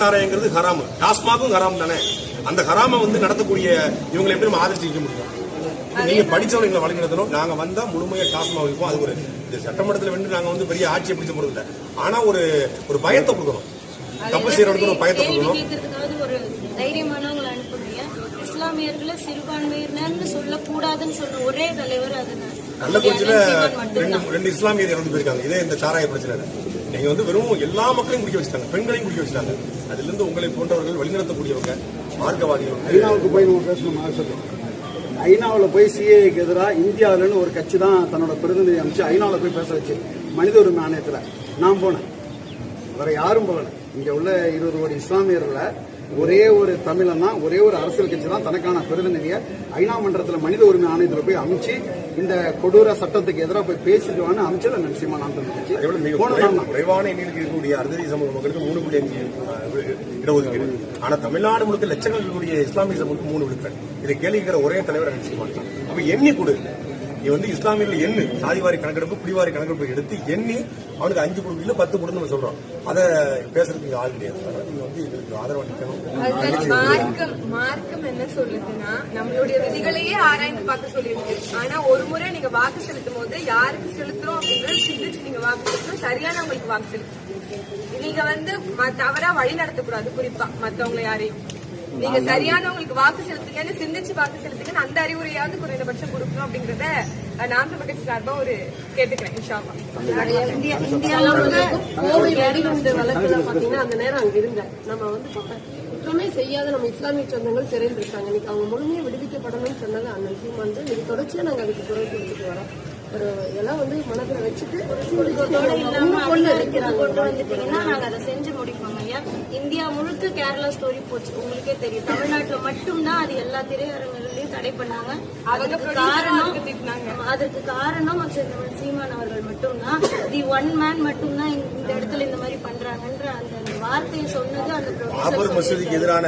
சாராயங்கிறது ஹராம். டாஸ்மாகும் ஹராம் தானே? அந்த ஹராம வந்து நடத்தக்கூடிய இவங்களை எப்படி நம்ம ஆதரிச்சு வைக்க முடியும்? நீங்க படிச்சவங்க எங்களை வழிநடத்தணும் நாங்க வந்தா முழுமையா டாஸ்மா வைப்போம். அது ஒரு இந்த சட்டமன்றத்துல வந்து நாங்க வந்து பெரிய ஆட்சியை பிடிச்ச போறது இல்ல. ஆனா ஒரு ஒரு பயத்தை கொடுக்கணும். தப்பு செய்யறதுக்கு ஒரு பயத்தை கொடுக்கணும். இஸ்லாமியர்களை சிறுபான்மையினர்னு சொல்லக்கூடாதுன்னு சொன்ன ஒரே தலைவர் அதுதான். கள்ளக்குறிச்சியில ரெண்டு ரெண்டு இஸ்லாமியர் இறந்து போயிருக்காங்க. இதே இந்த சாராய பிரச்சனை நீங்க வந்து வெறும் எல்லா மக்களையும் குடிக்க வச்சுட்டாங்க. பெண்களையும் குடிக்க வச்சுட்டாங்க. அதுல இருந்து உங்களை போன்றவர்கள் வழிநடத்தக்கூடியவங்க மார்க்கவாதிகள். ஐநாவுக்கு போய் நம்ம பேசணும் ஆக்சுவலி ஐநாவில் போய் சிஏக்கு எதிராக இந்தியாவிலன்னு ஒரு கட்சி தான் தன்னோட பிரதிநிதி அமைச்சு ஐநாவில் போய் பேச வச்சு மனித உரிமை ஆணையத்தில் நான் போனேன். வேற யாரும் போகல. இங்க உள்ள இருபது கோடி இஸ்லாமியர்ல ஒரே ஒரு தமிழன் தான் ஒரே ஒரு அரசியல் கட்சி தான் தனக்கான பிரதிநிதியை ஐநா மன்றத்தில் மனித உரிமை ஆணையத்தில் போய் அமைச்சு இந்த கொடூர சட்டத்துக்கு எதிராக போய் பேசிட்டு வான்னு அமைச்சர் நிச்சயமா நான் தான். குறைவான எண்ணிக்கையில் இருக்கக்கூடிய அறுதறி சமூக மக்களுக்கு மூணு புள்ளி அஞ்சு இடஒதுக்கீடு ஆனா தமிழ்நாடு முழுக்க லட்சங்கள் இருக்கக்கூடிய இஸ்லாமிய சமூகத்துக்கு மூணு விழுக்கள் இதை கேள்வி கேட்கிற ஒரே தலைவர் நிச்சயம் அப்ப எண்ணி கொடு. நீ வந்து இஸ்லாமியர்கள் எண்ணு. சாதிவாரி கணக்கெடுப்பு குடிவாரி கணக்கெடுப்பு எடுத்து எண்ணி அவனுக்கு அஞ்சு கொடு இல்ல பத்து கொடுன்னு நம்ம சொல்றோம். அதை பேசுறதுக்கு இங்க ஆள் கிடையாது. நீங்க வந்து எங்களுக்கு ஆதரவு அளிக்கணும். மார்க்கம் மார்க்கம் என்ன சொல்லுதுன்னா நம்மளுடைய விதிகளையே ஆராய்ந்து பார்க்க சொல்லியிருக்கு. ஆனா ஒரு முறை நீங்க வாக்கு செலுத்தும் போது யாருக்கு செலுத்துறோம் அப்படிங்கறத சிந்திச்சு நீங்க வாக்கு செலுத்தணும். சரியானவங்களுக்கு வாக்கு செலுத்தணும். நீங்க வந்து தவறா வழி நடத்தக்கூடாது குறிப்பா மத்தவங்களை யாரையும். நீங்க சரியானவங்களுக்கு வாக்கு செலுத்துங்கன்னு சிந்திச்சு வாக்கு செலுத்துங்கன்னு அந்த அறிவுரையாவது குறைந்தபட்சம் கொடுக்கணும் அப்படிங்கறத தமிழ் கட்சி சார்பா ஒரு கேட்டுக்கிறேன் இன்ஷா அல்லாஹ். இந்தியா இந்தியாவுல கோவில் வெடிகுண்டு வழக்குல பாத்தீங்கன்னா அந்த நேரம் அங்க இருந்தேன் நம்ம வந்து குற்றமே செய்யாத நம்ம இஸ்லாமிய சொந்தங்கள் சிறையில் இருக்காங்க. இன்னைக்கு அவங்க முழுமையா விடுவிக்கப்படணும்னு சொன்னது அண்ணன் சீமான் வந்து இன்னைக்கு தொடர்ச்சியா நாங்க அதுக்கு குரல் கொடுத்துட்டு வரோம். ஒரு எல்லாம் வந்து மனதுல வச்சுட்டு கொண்டு வந்துட்டீங்கன்னா நாங்க அதை செஞ்சு முடிப்போம். இந்தியா முழுக்க கேரளா ஸ்டோரி போச்சு. உங்களுக்கே தெரியும். தமிழ்நாட்டுல மட்டும்தான் அது எல்லா திரையரங்குகளையும் தடை பண்ணாங்க. அதுக்கு காரணம் அதற்கு காரணம் சீமான் அவர்கள் மட்டும்தான். தி ஒன் மேன் மட்டும்தான் இந்த- இந்த இடத்துல இந்த மாதிரி பண்றாங்கன்ற அந்த அந்த வார்த்தையை சொன்னது அந்த பாபர் மசூதிக்கு எதிரான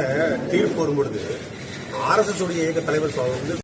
தீர்ப்பு வரும்பொழுது ஆர்எஸ்எஸ் உடைய இயக்க தலைவர் வந்து